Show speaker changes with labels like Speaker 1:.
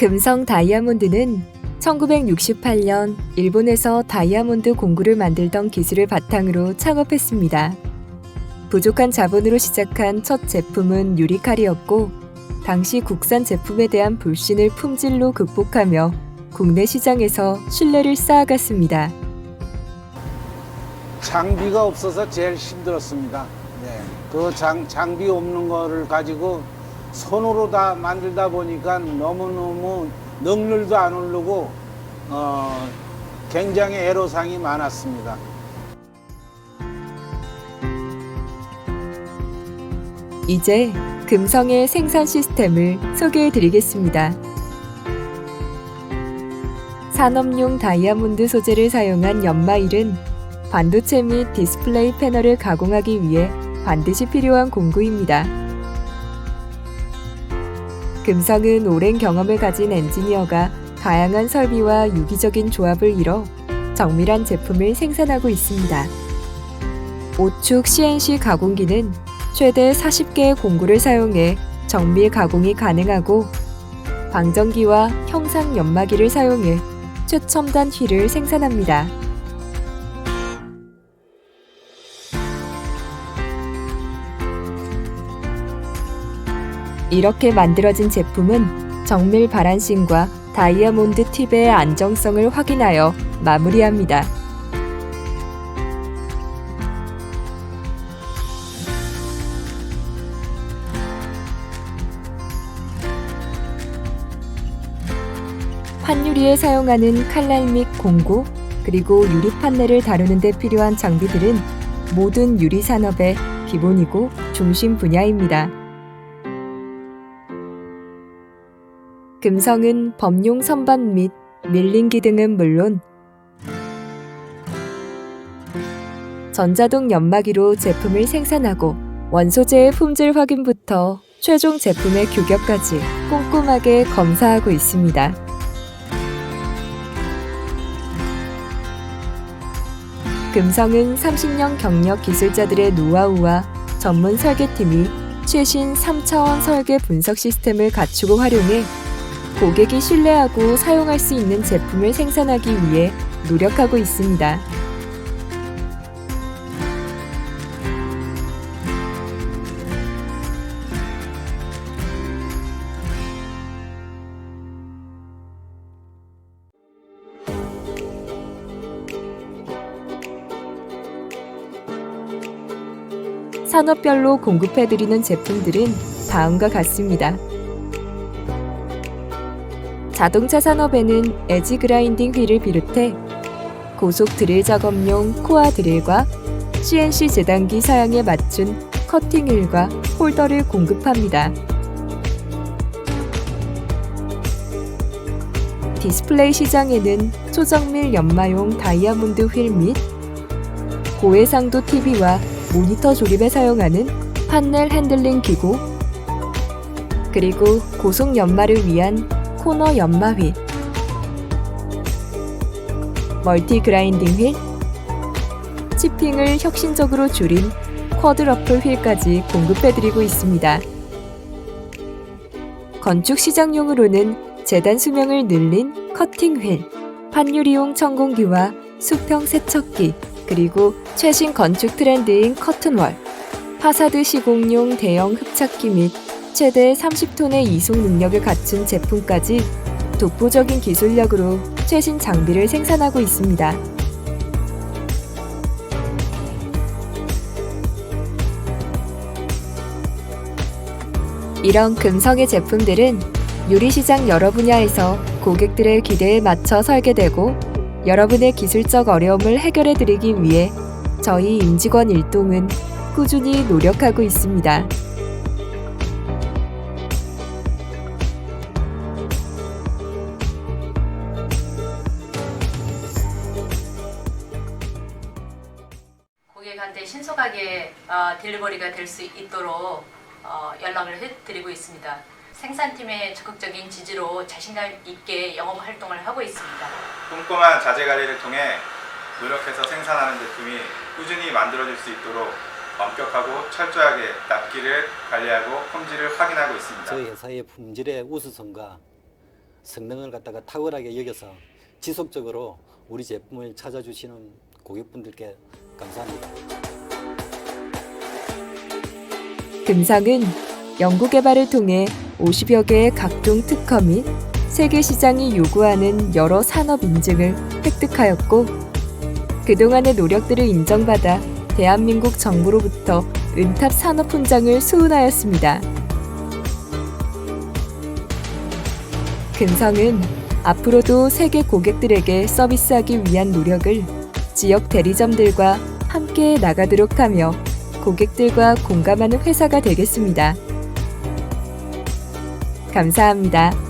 Speaker 1: 금성 다이아몬드는 1968년 일본에서 다이아몬드 공구를 만들던 기술을 바탕으로 창업했습니다. 부족한 자본으로 시작한 첫 제품은 유리칼이었고, 당시 국산 제품에 대한 불신을 품질로 극복하며 국내 시장에서 신뢰를 쌓아갔습니다.
Speaker 2: 장비가 없어서 제일 힘들었습니다. 네. 그 장, 장비 없는 거를 가지고 손으로 다 만들다 보니까 너무너무 능률도 안 오르고 어, 굉장히 애로사항이 많았습니다.
Speaker 1: 이제 금성의 생산 시스템을 소개해 드리겠습니다. 산업용 다이아몬드 소재를 사용한 연마일은 반도체 및 디스플레이 패널을 가공하기 위해 반드시 필요한 공구입니다. 금성은 오랜 경험을 가진 엔지니어가 다양한 설비와 유기적인 조합을 이뤄 정밀한 제품을 생산하고 있습니다. 오축 CNC 가공기는 최대 40개의 공구를 사용해 정밀 가공이 가능하고 방정기와 형상 연마기를 사용해 최첨단 휠을 생산합니다. 이렇게 만들어진 제품은 정밀 바란싱과 다이아몬드 팁의 안정성을 확인하여 마무리합니다. 판유리에 사용하는 칼날 및 공구, 그리고 유리 판넬을 다루는 데 필요한 장비들은 모든 유리 산업의 기본이고 중심 분야입니다. 금성은 범용 선반 및 밀링기 등은 물론 전자동 연마기로 제품을 생산하고 원소재의 품질 확인부터 최종 제품의 규격까지 꼼꼼하게 검사하고 있습니다. 금성은 30년 경력 기술자들의 노하우와 전문 설계팀이 최신 3차원 설계 분석 시스템을 갖추고 활용해 고객이 신뢰하고 사용할 수 있는 제품을 생산하기 위해 노력하고 있습니다. 산업별로 공급해드리는 제품들은 다음과 같습니다. 자동차 산업에는 에지 그라인딩 휠을 비롯해 고속 드릴 작업용 코아 드릴과 CNC 재단기 사양에 맞춘 커팅 휠과 홀더를 공급합니다. 디스플레이 시장에는 초정밀 연마용 다이아몬드 휠 및 고해상도 TV와 모니터 조립에 사용하는 판넬 핸들링 기구, 그리고 고속 연마를 위한 코너 연마 휠, 멀티 그라인딩 휠, 치핑을 혁신적으로 줄인 쿼드러플 휠까지 공급해드리고 있습니다. 건축 시장용으로는 재단 수명을 늘린 커팅 휠, 판유리용 천공기와 수평 세척기, 그리고 최신 건축 트렌드인 커튼월, 파사드 시공용 대형 흡착기 및 최대 30톤의 이송 능력을 갖춘 제품까지 독보적인 기술력으로 최신 장비를 생산하고 있습니다. 이런 금성의 제품들은 유리시장 여러 분야에서 고객들의 기대에 맞춰 설계되고 여러분의 기술적 어려움을 해결해 드리기 위해 저희 임직원 일동은 꾸준히 노력하고 있습니다.
Speaker 3: 신속하게 어, 딜리버리가 될 수 있도록 어, 연락을 해드리고 있습니다. 생산팀의 적극적인 지지로 자신감 있게 영업 활동을 하고 있습니다.
Speaker 4: 꼼꼼한 자재 관리를 통해 노력해서 생산하는 제품이 꾸준히 만들어질 수 있도록 엄격하고 철저하게 납기를 관리하고 품질을 확인하고 있습니다.
Speaker 5: 저희 회사의 품질의 우수성과 성능을 갖다가 탁월하게 여겨서 지속적으로 우리 제품을 찾아주시는 고객분들께 감사합니다.
Speaker 1: 금성은 연구개발을 통해 50여 개의 각종 특허 및 세계 시장이 요구하는 여러 산업 인증을 획득하였고 그동안의 노력들을 인정받아 대한민국 정부로부터 은탑 산업 훈장을 수훈하였습니다. 금성은 앞으로도 세계 고객들에게 서비스하기 위한 노력을 지역 대리점들과 함께 나가도록 하며 고객들과 공감하는 회사가 되겠습니다. 감사합니다.